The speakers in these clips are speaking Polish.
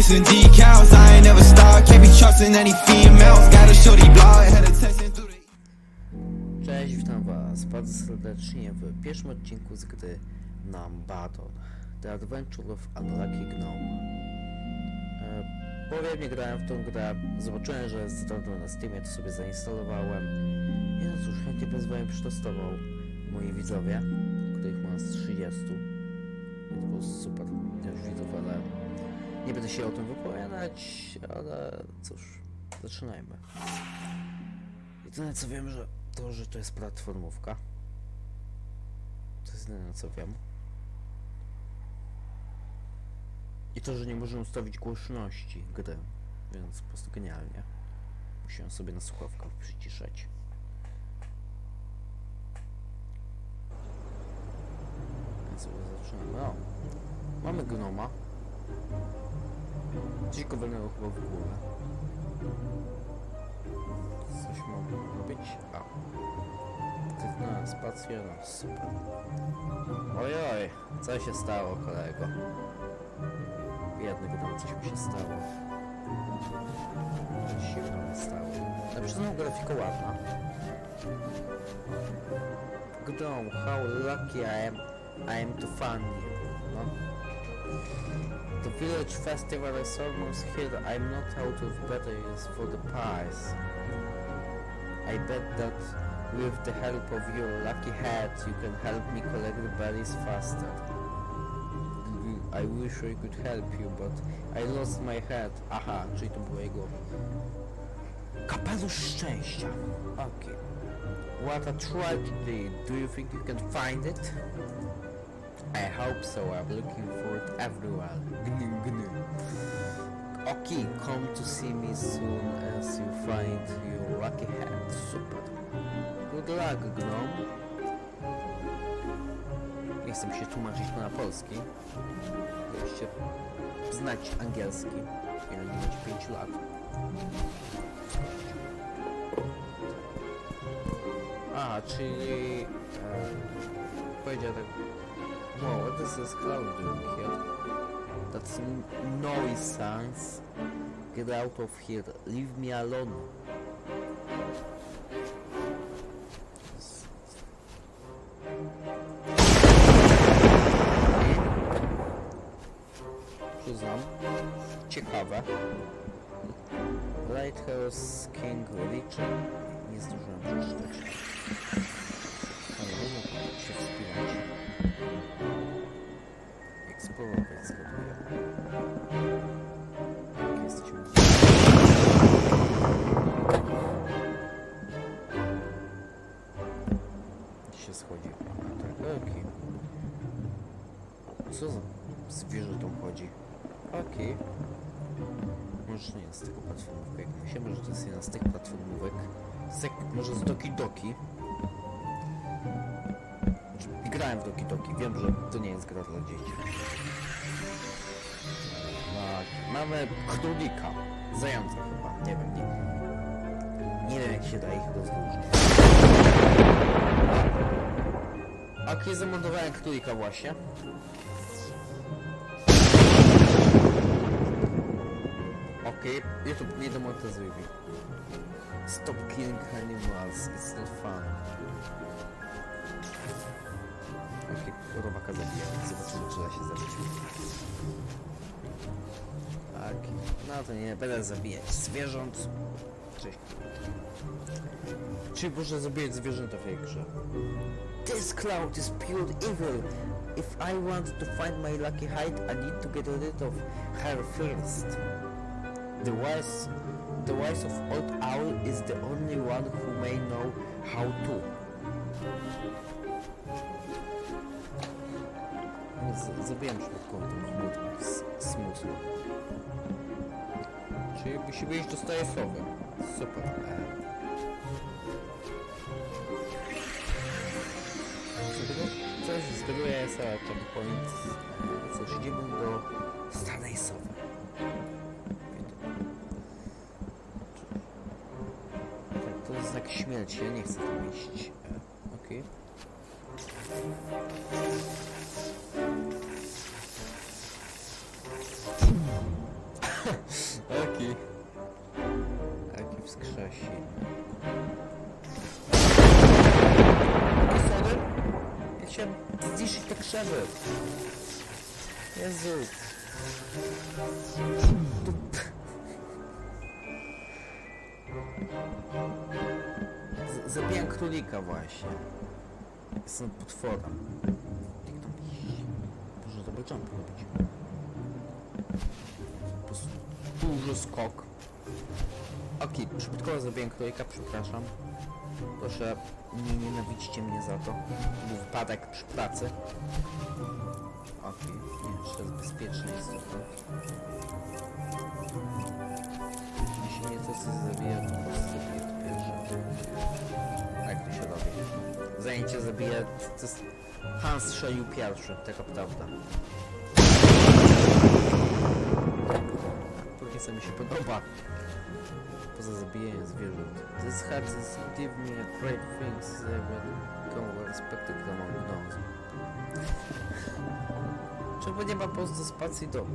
hoisting decals. I ain't never start, can't be trusting any females. Got a shorty blog. Cześć, witam was bardzo serdecznie w pierwszym odcinku z gry Nambaton The Adventure of Unlucky Gnome. E, powiem, nie grałem w tą grę, zobaczyłem, że jest darmo na Steamie, to sobie zainstalowałem. I no cóż, chętnie bez wami przetestował moi widzowie, których mam z 30. I to było super, też widzów, ale nie będę się o tym wypowiadać, ale cóż, zaczynajmy. Jedyne co wiem, że to, że to jest platformówka. To jest jedyne co wiem. I to, że nie możemy ustawić głośności gry, więc po prostu genialnie. Musiałem sobie na słuchawkach przyciszać. Więc zaczynamy. O, mamy gnoma. Coś go chyba w głowę. Coś mogło być? A. Kliknąłem spację, no super. Ojoj, co się stało kolego? Biedny gdom, coś mi się stało. Coś się gdom stało. Na przyznam grafika ładna. Gdom, how lucky I am, I am to find you. No. The village festival is almost here. I'm not out of batteries for the pies. I bet that with the help of your lucky hat, you can help me collect the berries faster. I wish I could help you, but I lost my hat. Aha, czyli to było jego kapelusz szczęścia. Okay. What a tragedy. Do you think you can find it? I hope so. I'm looking for it everywhere. Gnu, gnu. Okay, come to see me soon as you find your lucky hat. Super. Good luck, gnome. Nie chcę się tłumaczyć na polski. Musicie znać angielski. Ile nie mieć 5 lat. A, czyli... E, powiedział tak... Wow, what is this cloud doing here? That's n- noise sounds. Get out of here. Leave me alone. Przyznam. Ciekawe. Lighthouse King Religion. Nie zdążyłem przeczytać. Ale się wspinać. Eksplorować zgaduję. Jak jest ciągle. Gdzie się schodzi? Okej. Co za zwierzę tam chodzi? Okej. Może nie z tego platformówka, jak myślę, może to jest jedna z tych platformówek. Jak, może z Doki Doki. Grałem w Doki Doki, wiem, że to nie jest gra dla dzieci. Tak, mamy królika. Zająca chyba, nie wiem, nie. Nie wiem jak się da ich rozróżnić. Okej, zamontowałem królika właśnie. Okej, YouTube nie demonetyzuj mi. Stop killing animals, it's not fun. Robaka zabija, zobaczymy czy da się zabić. Tak, no to nie będę zabijać zwierząt. Cześć. Czyli może zabijać zwierzęta w tej grze. This cloud is pure evil. If I want to find my lucky hide, I need to get rid of her first. The wise, the wise of Old Owl is the only one who may know how to. Z- Zabiłem przypadkowo tą chmurę. S- Smutno. Czyli musimy iść do starej sowy. Super. Coś zgaduje sobie checkpoint. E, Cóż, idziemy do starej sowy. Tak, to jest znak śmierci, ja nie chcę tam iść. Wskrzesi. Sorry? Ja chciałem zniszczyć te krzewy. Jezu. Z- Zabijam królika właśnie. Jestem potworem. Kliknął. Boże, double jump robić. Duży skok. Okej, przypadkowo zabiłem królika, przepraszam. Proszę, nie nienawidzicie mnie za to. To był wypadek przy pracy. Okej, nie, jeszcze jest bezpieczne jest to. Jeśli mnie coś zabije, to po prostu to pierwsze. Tak to się robi. Zajęcie zabije, to jest... Hans strzelił pierwszy, taka prawda. Póki co mi się podoba. Poza zabijaniem zwierząt. This hat is give me great things I will go respected among those. Czemu nie ma po prostu spacji do? Do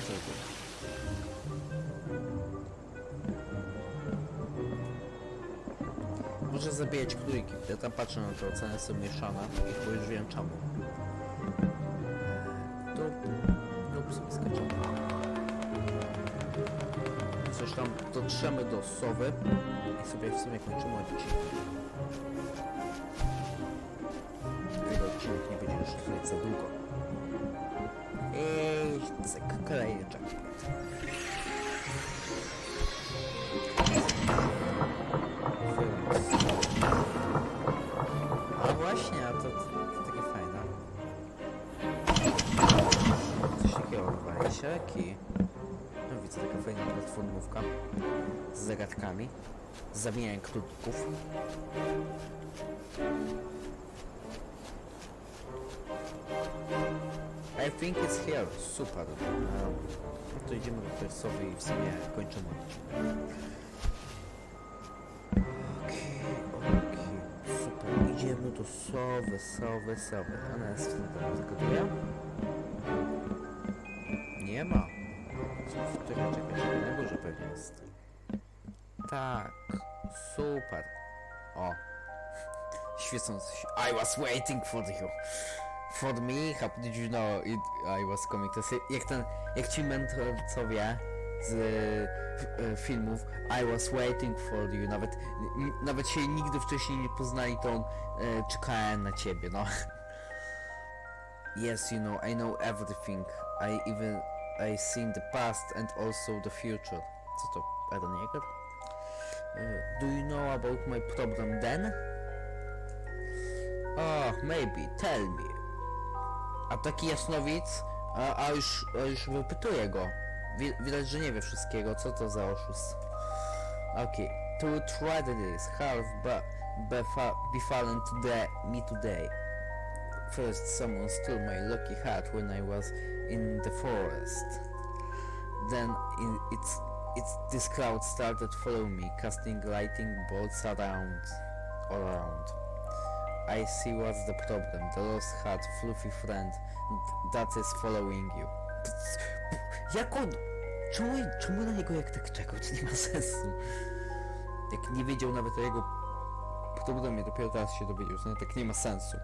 przodu. Może zabijać króliki. Ja tam patrzę na to, oceny są mieszane i już wiem czemu. Sobie skaczemy. Coś tam dotrzemy do sowy i sobie w sumie kończymy odcinek. Jego odcinek nie będzie już trwać za długo. I cyk, kolejny checkpoint. Widzę, taka fajna platformówka z zagadkami. Z zamijaniem krótków. I think it's here. Super. No, to idziemy do tej sowy i w sumie kończymy odcinek. Idziemy do sowy, sowy, sowy. Ona jest w tym zgaduję? Nie ma. Której czekaj, czekaj, na górze pewnie jest. Tak, super. O. Świecący się. I was waiting for you. For me, how did you know it, I was coming to say... Jak ten, jak ci mentorcowie z e, filmów I was waiting for you, nawet, nawet się nigdy wcześniej nie poznali, to on e, czekałem na ciebie, no. Yes, you know, I know everything. I even I seen the past and also the future. Co to? Aaron Yeager? Uh, do you know about my problem then? Oh, maybe. Tell me. A taki jasnowic, a, a już, a już go. Wi widać, że nie wie wszystkiego. Co to za oszust? Okay. Two tragedies have be, befa befallen today, me today. First, someone stole my lucky hat when I was in the forest. Then in, it's it's this crowd started following me, casting lightning bolts around, around. I see what's the problem. The lost hat, fluffy friend, that is following you. Jak on? Czemu, czemu na niego jak tak czekał? To nie ma sensu. Jak nie wiedział nawet o jego problemie, dopiero teraz się dowiedział, to tak nie ma sensu.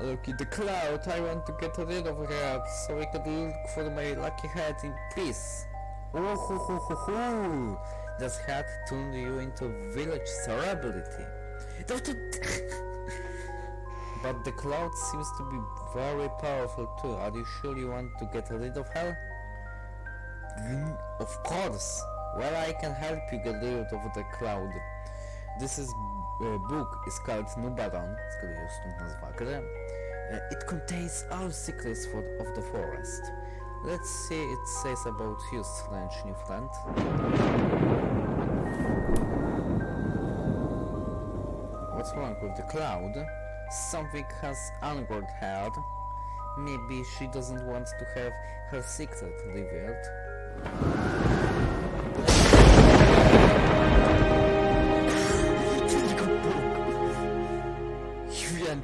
Look at the cloud, I want to get rid of that, so I can look for my lucky hat in peace. Oh, ho, ho, ho, ho. That hat turned you into village celebrity. But the cloud seems to be very powerful too. Are you sure you want to get rid of her? Mm, of course. Well, I can help you get rid of the cloud. This is book is called Nubaron, gry. Uh, it contains all secrets for, of the forest. Let's see it says about you, strange new friend. What's wrong with the cloud? Something has angered her. Maybe she doesn't want to have her secret revealed.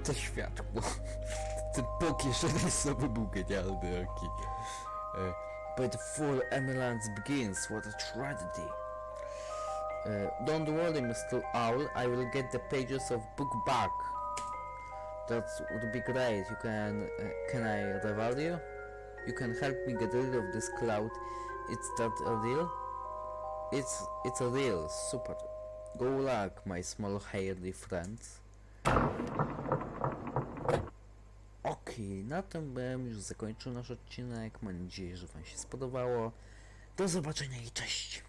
Bóg. Światło. Był genialny, But full Emeralds begins, what a tragedy. Don't worry, Mr. Owl, I will get the pages of book back. That would be great. You can... Uh, can I rival you? You can help me get rid of this cloud. It's that a real? It's... it's a real. Super. Go luck, my small hairy friends. Na tym bym już zakończył nasz odcinek. Mam nadzieję, że Wam się spodobało. Do zobaczenia i cześć!